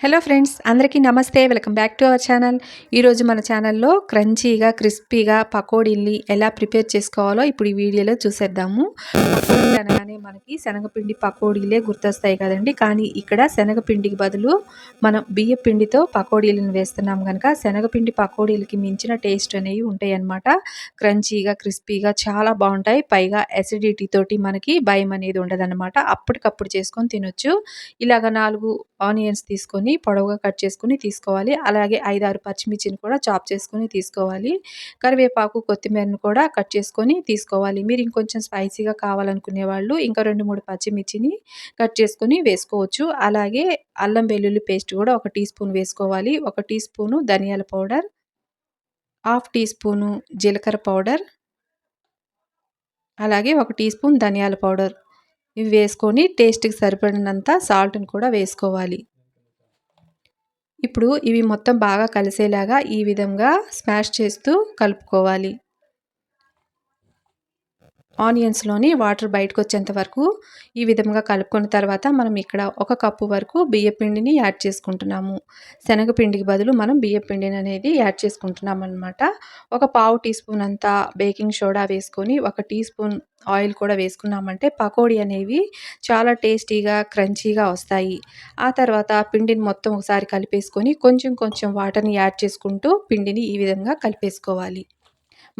Hello friends అందరికీ నమస్తే welcome back to our channel. ఈరోజు మన ఛానల్లో క్రంచీగా క్రిస్పీగా పకోడీల్ని ఎలా ప్రిపేర్ చేసుకోవాలో ఇప్పుడు ఈ వీడియోలో చూసేద్దాము. పకోడీలు అనగానే మనకి శనగపిండి పకోడీలే గుర్తొస్తాయి కదండి. కానీ ఇక్కడ శనగపిండికి బదులు మనం బియ్య పిండితో పకోడీలను వేస్తున్నాం కనుక శనగపిండి పకోడీలకి మించిన టేస్ట్ అనేవి ఉంటాయి అన్నమాట క్రంచీగా క్రిస్పీగా చాలా బాగుంటాయి. పైగా అసిడిటీ తోటి మనకి భయం అనేది ఉండదన్నమాట. అప్పటికప్పుడు చేసుకొని తినొచ్చు. ఇలాగ నాలుగు ఆనియన్స్ తీసుకొని పొడవుగా కట్ చేసుకుని తీసుకోవాలి. అలాగే ఐదారు పచ్చిమిర్చిని కూడా చాప్ చేసుకొని తీసుకోవాలి. కరివేపాకు కొత్తిమీరను కూడా కట్ చేసుకొని తీసుకోవాలి. మీరు ఇంకొంచెం స్పైసీగా కావాలనుకునే వాళ్ళు ఇంకా రెండు మూడు పచ్చిమిర్చిని కట్ చేసుకొని వేసుకోవచ్చు. అలాగే అల్లం వెల్లుల్లి పేస్ట్ కూడా ఒక టీ స్పూన్ వేసుకోవాలి. ఒక టీ స్పూను ధనియాల పౌడర్ హాఫ్ టీ స్పూను జీలకర్ర పౌడర్ అలాగే ఒక టీ స్పూన్ ధనియాల పౌడర్. ఇవి వేసుకొని టేస్ట్కి సరిపడినంత సాల్ట్ని కూడా వేసుకోవాలి. ఇప్పుడు ఇవి మొత్తం బాగా కలిసేలాగా ఈ విధంగా స్మాష్ చేస్తూ కలుపుకోవాలి. ఆనియన్స్లోని వాటర్ బయటకు వచ్చేంత వరకు ఈ విధంగా కలుపుకున్న తర్వాత మనం ఇక్కడ ఒక కప్పు వరకు బియ్యపిండిని యాడ్ చేసుకుంటున్నాము. శనగపిండికి బదులు మనం బియ్యపిండిని అనేది యాడ్ చేసుకుంటున్నాం అనమాట ఒక పావు టీ స్పూన్ అంతా బేకింగ్ సోడా వేసుకొని ఒక టీ స్పూన్ ఆయిల్ కూడా వేసుకున్నామంటే పకోడీ అనేవి చాలా టేస్టీగా క్రంచీగా వస్తాయి. ఆ తర్వాత పిండిని మొత్తం ఒకసారి కలిపేసుకొని కొంచెం కొంచెం వాటర్ని యాడ్ చేసుకుంటూ పిండిని ఈ విధంగా కలిపేసుకోవాలి.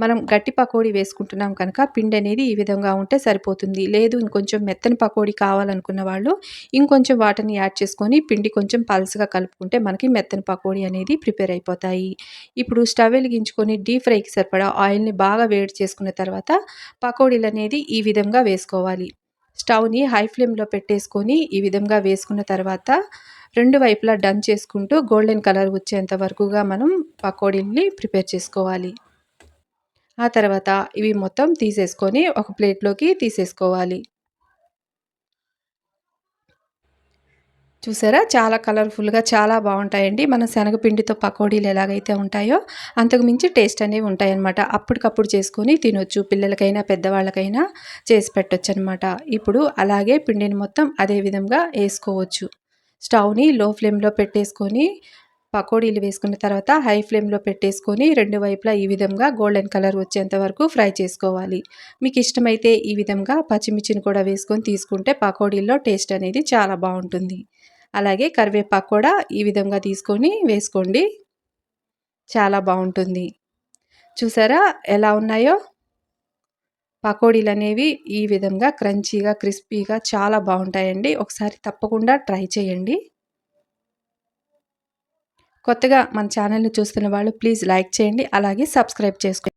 మనం గట్టి పకోడీ వేసుకుంటున్నాం కనుక పిండి అనేది ఈ విధంగా ఉంటే సరిపోతుంది. లేదు ఇంకొంచెం మెత్తని పకోడీ కావాలనుకున్న వాళ్ళు ఇంకొంచెం వాటర్ని యాడ్ చేసుకొని పిండి కొంచెం పల్స్గా కలుపుకుంటే మనకి మెత్తని పకోడీ అనేది ప్రిపేర్ అయిపోతాయి. ఇప్పుడు స్టవ్ వెలిగించుకొని డీప్ ఫ్రైకి సరిపడా ఆయిల్ని బాగా వేడి చేసుకున్న తర్వాత పకోడీలు అనేది ఈ విధంగా వేసుకోవాలి. స్టవ్ని హై ఫ్లేమ్లో పెట్టేసుకొని ఈ విధంగా వేసుకున్న తర్వాత రెండు వైపులా డన్ చేసుకుంటూ గోల్డెన్ కలర్ వచ్చేంత వరకుగా మనం పకోడీల్ని ప్రిపేర్ చేసుకోవాలి. ఆ తర్వాత ఇవి మొత్తం తీసేసుకొని ఒక ప్లేట్లోకి తీసేసుకోవాలి. చూసారా? చాలా కలర్ఫుల్గా చాలా బాగుంటాయండి. మన శనగపిండితో పకోడీలు ఎలాగైతే ఉంటాయో అంతకు మించి టేస్ట్ అనేవి ఉంటాయన్నమాట. అప్పటికప్పుడు చేసుకొని తినొచ్చు. పిల్లలకైనా పెద్దవాళ్ళకైనా చేసి పెట్టొచ్చు అనమాట ఇప్పుడు అలాగే పిండిని మొత్తం అదే విధంగా వేసుకోవచ్చు. స్టవ్ని లో ఫ్లేమ్లో పెట్టేసుకొని పకోడీలు వేసుకున్న తర్వాత హై ఫ్లేమ్లో పెట్టేసుకొని రెండు వైపులా ఈ విధంగా గోల్డెన్ కలర్ వచ్చేంత వరకు ఫ్రై చేసుకోవాలి. మీకు ఇష్టమైతే ఈ విధంగా పచ్చిమిర్చిని కూడా వేసుకొని తీసుకుంటే పకోడీల్లో టేస్ట్ అనేది చాలా బాగుంటుంది. అలాగే కరివేపాకు కూడా ఈ విధంగా తీసుకొని వేసుకోండి. చాలా బాగుంటుంది. చూసారా ఎలా ఉన్నాయో? పకోడీలు అనేవి ఈ విధంగా క్రంచీగా క్రిస్పీగా చాలా బాగుంటాయండి. ఒకసారి తప్పకుండా ట్రై చేయండి. కొత్తగా మన ఛానల్ని చూస్తున్న వాళ్ళు ప్లీజ్ లైక్ చేయండి అలాగే సబ్స్క్రైబ్ చేసుకోండి.